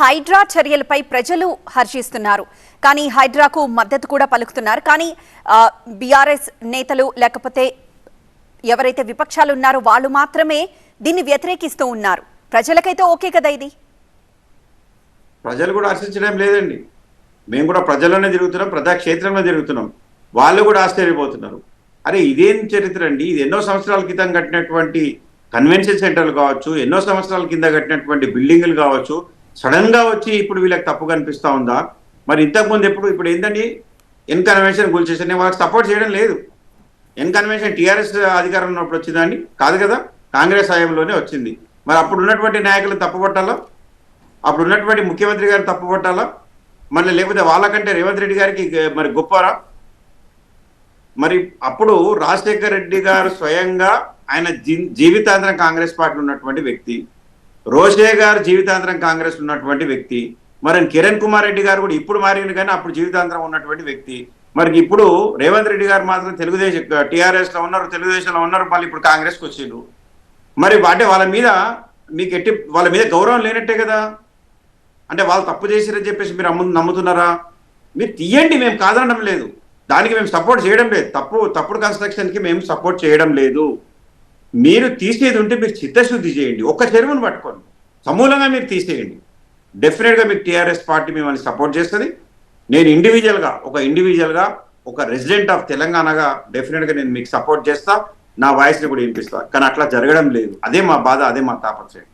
హైడ్రా చర్యలపై ప్రజలు హర్షిస్తున్నారు. కానీ హైడ్రాకు మద్దతు కూడా పలుకుతున్నారు. కానీ బీఆర్ఎస్ నేతలు లేకపోతే ఎవరైతే విపక్షాలు ఉన్నారో వాళ్ళు మాత్రమే దీన్ని వ్యతిరేకిస్తూ ఉన్నారు. ప్రజలకైతే ఓకే కదా ఇది? ప్రజలు కూడా హర్షించడం లేదండి. మేము కూడా ప్రజల్లోనే తిరుగుతున్నాం ప్రజాక్షేత్రంలో తిరుగుతున్నాం. వాళ్ళు కూడా ఆశ్చర్యపోతున్నారు. అరే ఇదేం చరిత్ర అండి? ఇది ఎన్నో సంవత్సరాల క్రితం కట్టినటువంటి కన్వెన్షన్ సెంటర్లు కావచ్చు ఎన్నో సంవత్సరాల కింద కట్టినటువంటి బిల్డింగులు కావచ్చు సడన్గా వచ్చి ఇప్పుడు వీళ్ళకి తప్పు కనిపిస్తా ఉందా? మరి ఇంతకుముందు ఎప్పుడు ఇప్పుడు ఏంటండి ఇన్కన్వెన్షన్ కన్వెన్షన్ వాళ్ళకి సపోర్ట్ చేయడం లేదు. ఇన్కన్వెన్షన్ టీఆర్ఎస్ అధికారం ఉన్నప్పుడు వచ్చిందండి కాదు కదా? కాంగ్రెస్ హయాంలోనే వచ్చింది. మరి అప్పుడు ఉన్నటువంటి నాయకులు తప్పుపట్టాలా? అప్పుడు ఉన్నటువంటి ముఖ్యమంత్రి గారు తప్పుపట్టాలా? మళ్ళీ లేకపోతే వాళ్ళకంటే రేవంత్ రెడ్డి గారికి మరి గొప్పరా? మరి అప్పుడు రాజశేఖర్ రెడ్డి గారు స్వయంగా ఆయన జీ- జీవితాంతరం కాంగ్రెస్ పార్టీలో ఉన్నటువంటి వ్యక్తి రోషే గారు జీవితాంతరం కాంగ్రెస్ ఉన్నటువంటి వ్యక్తి మరి కిరణ్ కుమార్ రెడ్డి గారు కూడా ఇప్పుడు మారింది కానీ అప్పుడు జీవితాంతరం ఉన్నటువంటి వ్యక్తి. మరి ఇప్పుడు రేవంత్ రెడ్డి గారు మాత్రం తెలుగుదేశం టీఆర్ఎస్లో ఉన్నారు తెలుగుదేశంలో ఉన్నారు మళ్ళీ ఇప్పుడు కాంగ్రెస్కి వచ్చిండ్రు మరి అంటే వాళ్ళ మీద మీకు ఎట్టి వాళ్ళ మీద గౌరవం లేనట్టే కదా. అంటే వాళ్ళు తప్పు చేసిరని చెప్పేసి మీరు అమ్ము నమ్ముతున్నారా? మీరు తీయండి మేము కాదనడం లేదు. దానికి మేము సపోర్ట్ చేయడం లేదు. తప్పు తప్పుడు కన్స్ట్రక్షన్కి మేము సపోర్ట్ చేయడం లేదు. మీరు తీసేది ఉంటే మీరు చిత్తశుద్ధి చేయండి. ఒక్క చెరువును పట్టుకోండి. సమూలంగా మీరు తీసేయండి. డెఫినెట్గా మీకు టీఆర్ఎస్ పార్టీ మిమ్మల్ని సపోర్ట్ చేస్తుంది. నేను ఇండివిజువల్గా ఒక ఇండివిజువల్గా ఒక రెసిడెంట్ ఆఫ్ తెలంగాణగా డెఫినెట్గా నేను మీకు సపోర్ట్ చేస్తా. నా వాయిస్ని కూడా వినిపిస్తా. కానీ అట్లా జరగడం లేదు. అదే మా బాధ అదే మా తాపత్రయం.